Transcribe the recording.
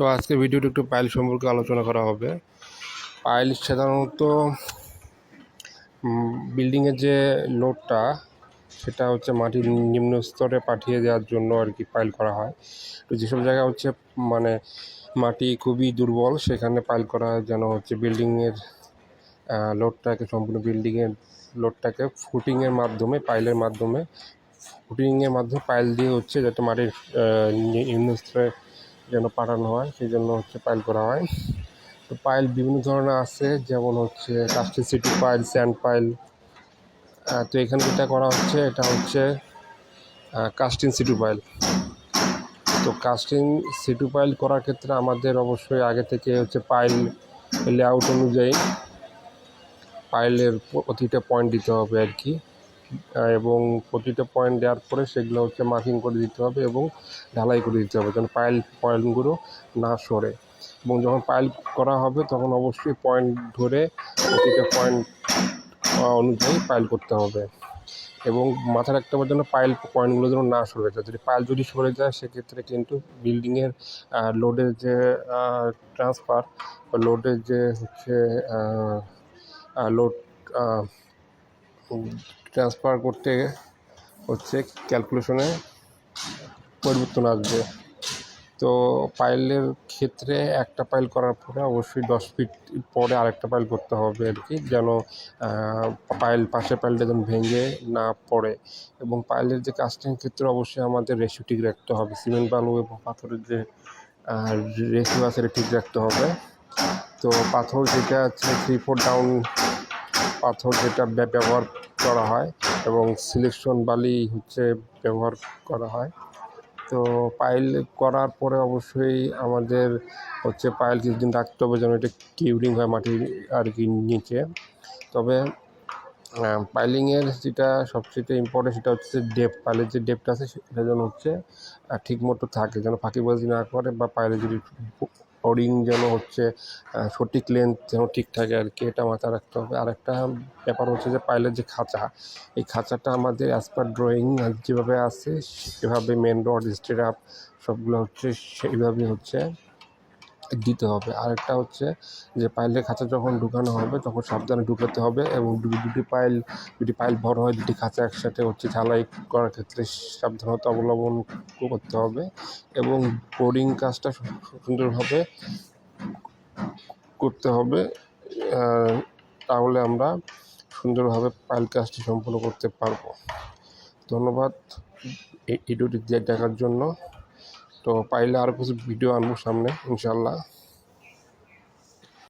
তো আজকে ভিডিওটা একটু পাইল সম্পর্কে আলোচনা করা হবে। পাইল সাধারণত বিল্ডিংয়ের যে লোডটা সেটা হচ্ছে মাটির নিম্ন স্তরে পাঠিয়ে দেওয়ার জন্য আর কি পাইল করা হয়। তো যেসব জায়গা হচ্ছে মানে মাটি খুবই দুর্বল, সেখানে পাইল করা হয় যেন হচ্ছে বিল্ডিংয়ের লোডটাকে সম্পূর্ণ বিল্ডিংয়ের লোডটাকে ফুটিংয়ের মাধ্যমে, পাইলের মাধ্যমে ফুটিংয়ের মাধ্যমে পাইল দিয়ে হচ্ছে যাতে মাটির নিম্ন স্তরে যেন পাঠানো হয় সেই জন্য হচ্ছে পাইল করা হয়। তো পাইল বিভিন্ন ধরনের আছে, যেমন হচ্ছে casting situ pile, sand pile. তো এখানে যেটা করা হচ্ছে, এটা হচ্ছে কাস্টিং সিটু পাইল। তো কাস্টিং সিটু পাইল করার ক্ষেত্রে আমাদের অবশ্যই আগে থেকে হচ্ছে পাইল লেআউট অনুযায়ী পাইলের প্রতিটা পয়েন্ট দিতে হবে আর কি। এবং প্রতিটা পয়েন্ট দেওয়ার পরে সেগুলো হচ্ছে মার্কিং করে দিতে হবে এবং ঢালাই করে দিতে হবে যেন পাইল পয়েন্টগুলো না সরে। এবং যখন পাইল করা হবে তখন অবশ্যই পয়েন্ট ধরে প্রতিটা পয়েন্ট অনুযায়ী পাইল করতে হবে। এবং মাথায় রাখতে হবে যেন পাইল পয়েন্টগুলো যেন না সরে যায়। যদি পাইল যদি সরে যায়, সেক্ষেত্রে কিন্তু বিল্ডিংয়ের লোডের যে ট্রান্সফার বা লোডের যে হচ্ছে লোড ট্রান্সফার করতে হচ্ছে ক্যালকুলেশনে পরিবর্তন আসবে। তো পাইলের ক্ষেত্রে একটা পাইল করার পরে অবশ্যই দশ ফিট পরে আরেকটা পাইল করতে হবে আর কি, যেন পাইল পাশের পাইলটা যেন ভেঙে না পড়ে। এবং পাইলের যে কাস্টিং ক্ষেত্রে অবশ্যই আমাদের রেশিও ঠিক রাখতে হবে। সিমেন্ট, বালু এবং পাথরের যে রেশিও আছে ঠিক রাখতে হবে। তো পাথর যেটা হচ্ছে থ্রি ফোর ডাউন পাথর যেটা ব্যবহার করা হয় এবং সিলেকশন বালি হচ্ছে ব্যবহার করা হয়। তো পাইল করার পরে অবশ্যই আমাদের হচ্ছে পাইল কিছুদিন রাখতে হবে যেন এটা কিউরিং হয় মাটির আর কি নিচে। তবে পাইলিংয়ের যেটা সবচেয়ে ইম্পর্টেন্ট সেটা হচ্ছে ডেপ পাইলের যে ডেপটা আছে সেটা যেন হচ্ছে আহ, ঠিক মতো থাকে যেন ফাঁকিবাজি না করে বা পাইলে যদি ওরিং যেন হচ্ছে সঠিক লেন্থ যেন ঠিক থাকে আর কি, এটা মাথায় রাখতে হবে। আর একটা ব্যাপার হচ্ছে যে পাইলের যে খাঁচা, এই খাঁচাটা আমাদের অ্যাজ পার ড্রয়িং যেভাবে আছে, সেভাবে মেন রড স্টেট আপ সবগুলো হচ্ছে সেইভাবে হচ্ছে দিতে হবে। আরেকটা হচ্ছে যে পাইলের খাঁচা যখন ঢুকানো হবে, তখন সাবধানে ঢুকাতে হবে এবং দুটি পাইল দুটি পাইল বড় হয়, দুটি খাঁচা একসাথে হচ্ছে ঝালাই করার ক্ষেত্রে সাবধানতা অবলম্বন করতে হবে এবং বোর্ডিং কাজটা সুন্দরভাবে করতে হবে। তাহলে আমরা সুন্দরভাবে পাইল কাজটি সম্পন্ন করতে পারব। ধন্যবাদ। এই ভিডিওটি দেখার জন্য। তো পাইলে আরও কিছু ভিডিও আনব সামনে ইনশাল্লাহ।